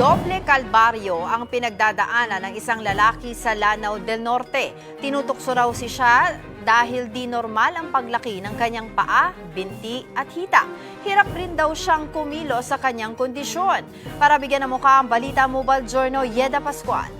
Doble kalbaryo ang pinagdadaanan ng isang lalaki sa Lanao del Norte. Tinutukso raw si siya dahil di normal ang paglaki ng kanyang paa, binti at hita. Hirap rin daw siyang kumilo sa kanyang kondisyon. Para bigyan ng mukha ang Balita Mobile Journal, Yeda Pascual.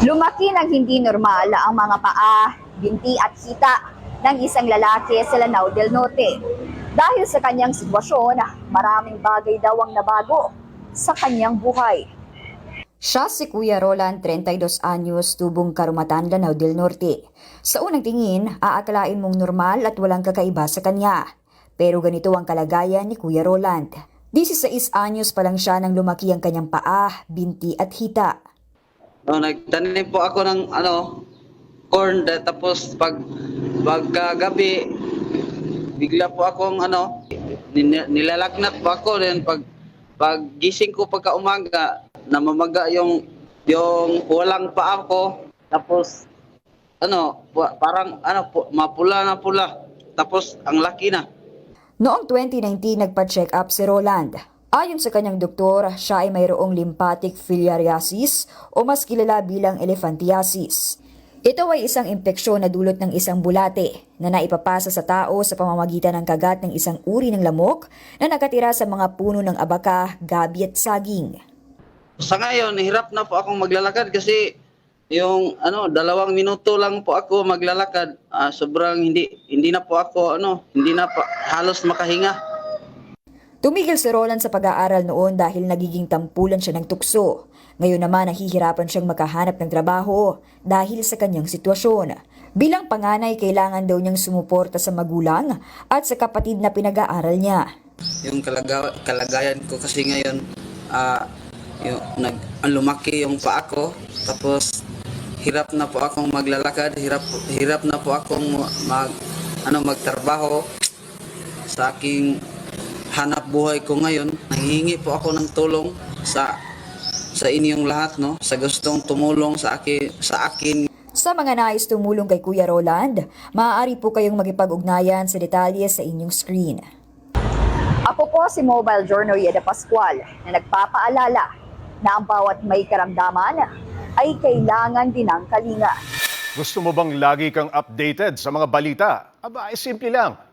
Lumaki ng hindi normal ang mga paa, binti at hita ng isang lalaki sa Lanao del Norte. Dahil sa kanyang sitwasyon, maraming bagay daw ang nabago sa kanyang buhay. Siya si Kuya Roland, 32 anyos, tubong Karumatan, Lanao del Norte. Sa unang tingin, aakalain mong normal at walang kakaiba sa kanya. Pero ganito ang kalagayan ni Kuya Roland. 16 anyos pa lang siya nang lumaki ang kanyang paa, binti at hita. No, nagtanim po ako ng ano, corn tapos pag pagkagabi bigla po akong ano nilalagnat po ako then pag pag gising ko pagka umaga namamaga yung yung walang pa ako tapos ano pa- parang ano mapula na pula tapos ang laki na Noong 2019, nagpa-check up si Roland. Ayon sa kanyang doktor, siya ay mayroong lymphatic filariasis o mas kilala bilang elephantiasis. Ito ay isang impeksyon na dulot ng isang bulate na naipapasa sa tao sa pamamagitan ng kagat ng isang uri ng lamok na nakatira sa mga puno ng abaka, gabi at saging. sa ngayon hirap na po akong maglalakad kasi yung ano dalawang minuto lang po ako maglalakad Ah, sobrang hindi hindi na po ako ano hindi na pa, halos makahinga Tumigil si Roland sa pag-aaral noon dahil nagiging tampulan siya ng tukso. Ngayon naman nahihirapan siyang makahanap ng trabaho dahil sa kanyang sitwasyon. Bilang panganay, kailangan daw niyang sumuporta sa magulang at sa kapatid na pinag-aaral niya. yung kalaga, kalagayan ko kasi ngayon ah yung nag lumaki yung paa ko tapos hirap na po akong maglalakad hirap hirap na po akong mag ano magtrabaho sa aking hanap buhay ko ngayon nanghihingi po ako ng tulong sa sa inyong lahat no sa gustong tumulong sa akin sa akin Sa mga nais tumulong kay Kuya Roland, maaari po kayong magipag-ugnayan sa detalye sa inyong screen. Ako po si Mobile Journal Yeda Pascual na nagpapaalala na ang bawat may karamdaman ay kailangan din ng kalinga. Gusto mo bang lagi kang updated sa mga balita? Aba, ay simple lang.